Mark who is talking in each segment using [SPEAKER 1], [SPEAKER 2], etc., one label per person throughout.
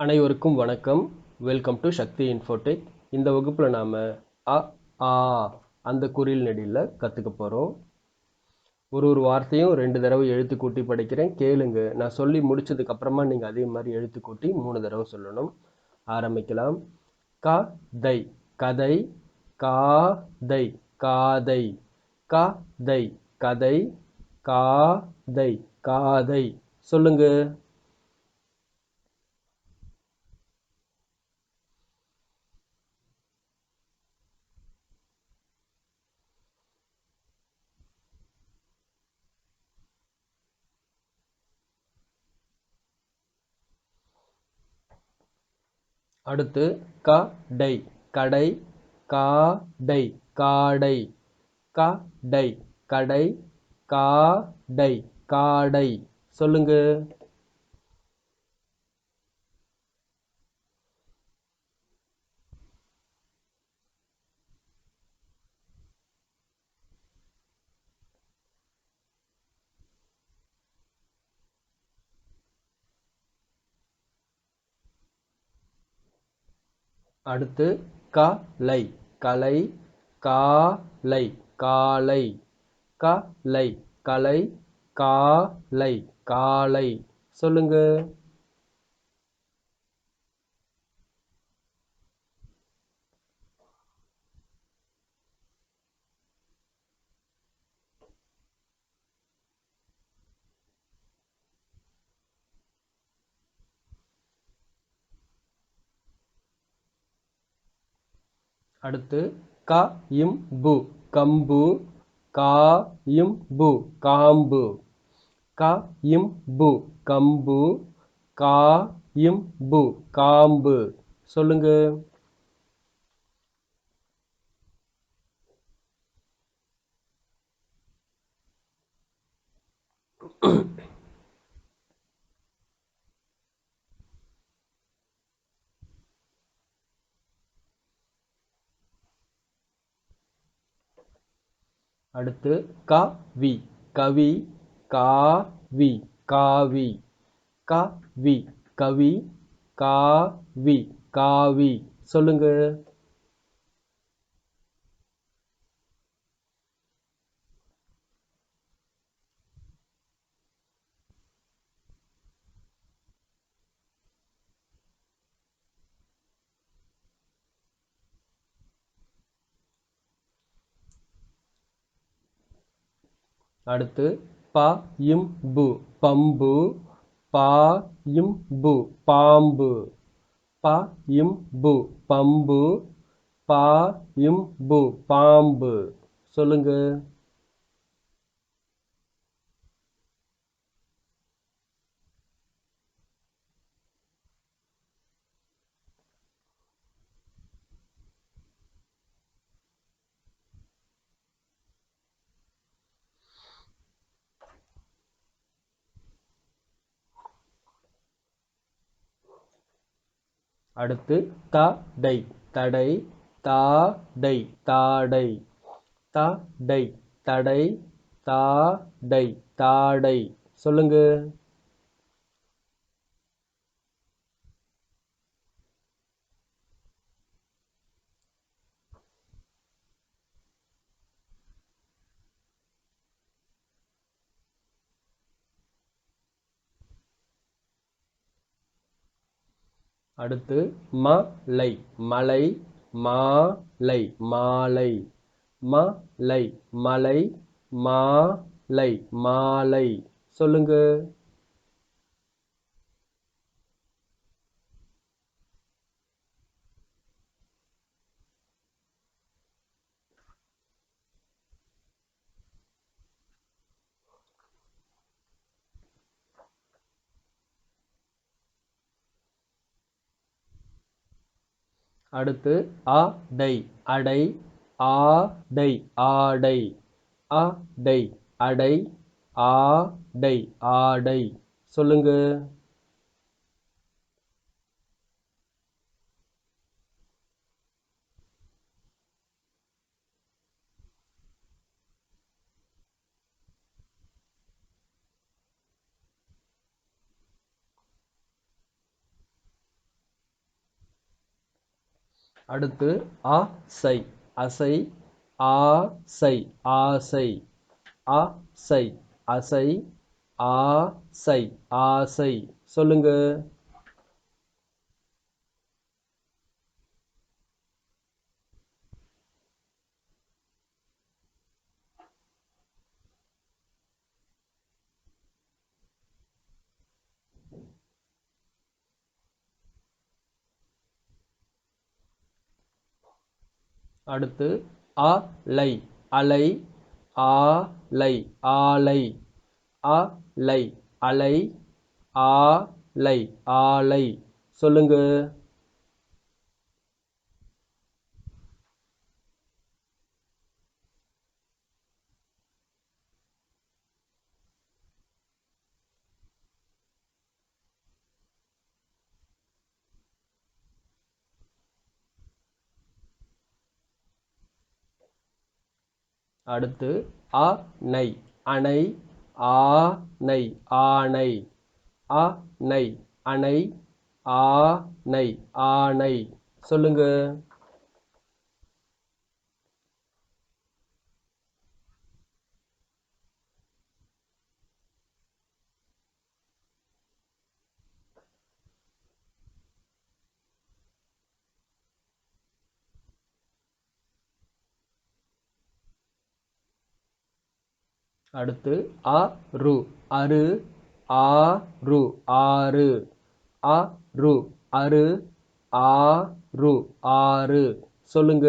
[SPEAKER 1] அனைவருக்கும் வணக்கம். Welcome to Sakthi Infotech இந்த வகுப்பில் நாம் அ ஆ அந்த குறில் நெடியில் கற்றுக்க போகிறோம் ஒரு ஒரு வார்த்தையும் ரெண்டு தடவை எழுத்து கூட்டி படிக்கிறேன். கேளுங்க. நான் சொல்லி முடிச்சதுக்கப்புறமா நீங்கள் அதே மாதிரி எழுத்து கூட்டி மூணு தடவை சொல்லணும். ஆரம்பிக்கலாம். க தை கதை கா தை காதை கா தை கதை கா தை காதை. சொல்லுங்கள் அடுத்து க டை. கடை கா டை. காடை. க டை. கடை காடை காடை. சொல்லுங்க. அடுத்து க லை கலை. கா லை காலை க லை கலை. கா லை காலை. சொல்லுங்க. அடுத்து க இம் பு. கம்பு கா இம் பு. காம்பு. க இம் பு. கம்பு கா இம் பு. காம்பு. சொல்லுங்க. அடுத்து க வி கவி கா வி காவி க வி கவி கா வி காவி. சொல்லுங்க அடுத்து ப இம் பு. பம்பு பா இம் பு. பாம்பு. ப இம் பு. பம்பு. பா இம் பு. பாம்பு. சொல்லுங்கள் அடுத்து த டை. தடை தா டை. தாடை த டை. தடை தா டை. தாடை சொல்லுங்க. அடுத்து ம லை மலை. மா லை மாலை ம லை மலை. மா லை மாலை. சொல்லுங்க. அடுத்து அ டை அடை ஆ டை ஆடை அ டை அடை ஆடை ஆடை. சொல்லுங்க. அடுத்து அ சை அசை ஆ சை ஆசை. அ சை அசை ஆ சை ஆசை. சொல்லுங்க. அடுத்து அ லை அலை ஆ லை ஆலை. அ லை அலை. ஆ லை ஆலை. சொல்லுங்க. அடுத்து அ நை. அணை ஆ நை. ஆணை அ நை. அணை ஆ நை. ஆணை சொல்லுங்க. அடுத்து அ ரு. அரு ஆ ரு. ஆறு. அ ரு. அரு ஆ ரு. ஆறு. சொல்லுங்க.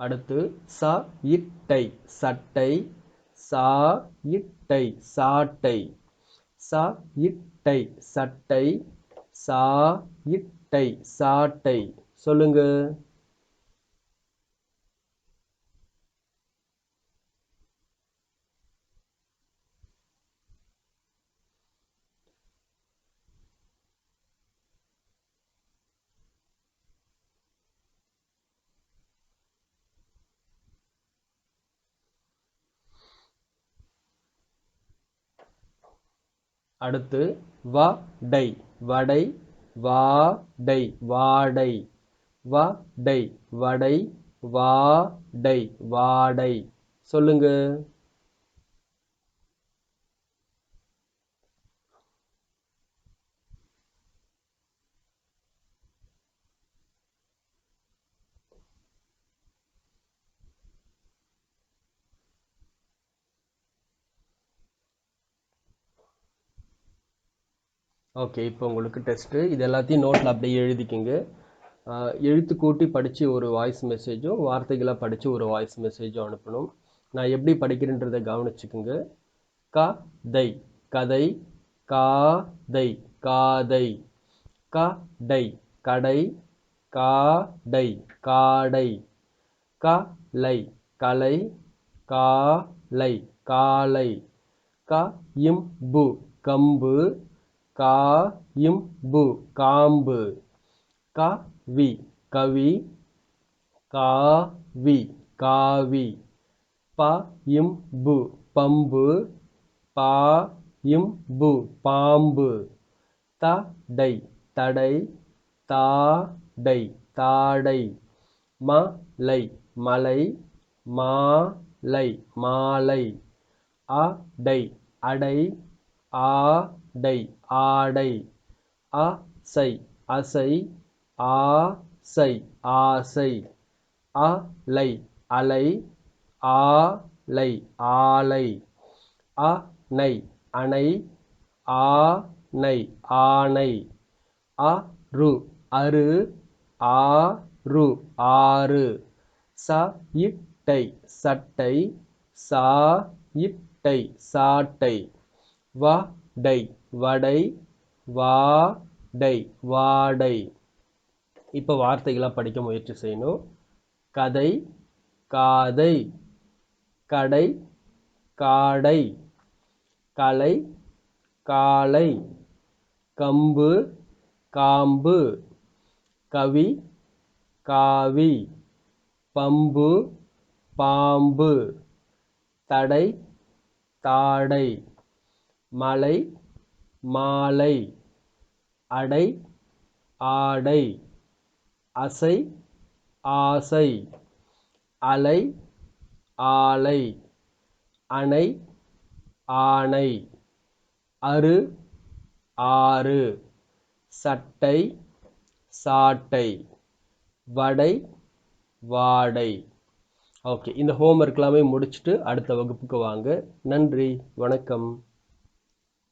[SPEAKER 1] அடுத்து ச இட்டை சட்டை சா இட்டை சாட்டை. ச இட்டை சட்டை சா இட்டை சாட்டை. சொல்லுங்க. அடுத்து வ டை வடை. வா டை வாடை வ டை வடை. வா டை வாடை. சொல்லுங்க. ஓகே இப்போ உங்களுக்கு டெஸ்ட்டு இது எல்லாத்தையும் நோட்டில் அப்படியே எழுதிக்கிங்க. எழுத்து கூட்டி படித்து ஒரு வாய்ஸ் மெசேஜும் வார்த்தைகளாக படித்து ஒரு வாய்ஸ் மெசேஜும் அனுப்பணும். நான் எப்படி படிக்கிறேன்றதை கவனிச்சுக்குங்க. க தை. கதை காதை காதை க டை கடை காடை காடை க லை கலை. காலை. காலை. க இம்பு கம்பு. கா இம் பு காம்பு. க வி கவி. கா வி காவி. ப இம் பு பம்பு. பா இம் பு பாம்பு. த டை தடை. தா டை தாடை. ம லை மலை. மா லை மாலை. அடை அடை. ஆ டை ஆடை அ சை அசை ஆ சை ஆசை அலை அலை ஆ லை ஆலை அணை அணை ஆனை ஆனை ஆணை அ ரு அரு ஆ ரு ஆறு ச இட்டை சட்டை சா இட்டை சாட்டை வடை வடை வாடை வாடை. இப்போ வார்த்தைகளாக படிக்க முயற்சி செய்யணும். கதை காதை கடை காடை. கலை காளை கம்பு காம்பு. கவி காவி. பம்பு பாம்பு. தடை தாடை. மலை மாலை அடை ஆடை அசை ஆசை அலை ஆலை அணை ஆணை அரு ஆறு சட்டை சாட்டை வடை வாடை. ஓகே இந்த ஹோம்ஒர்க் எல்லாமே முடிச்சுட்டு அடுத்த வகுப்புக்கு வாங்க. நன்றி வணக்கம்.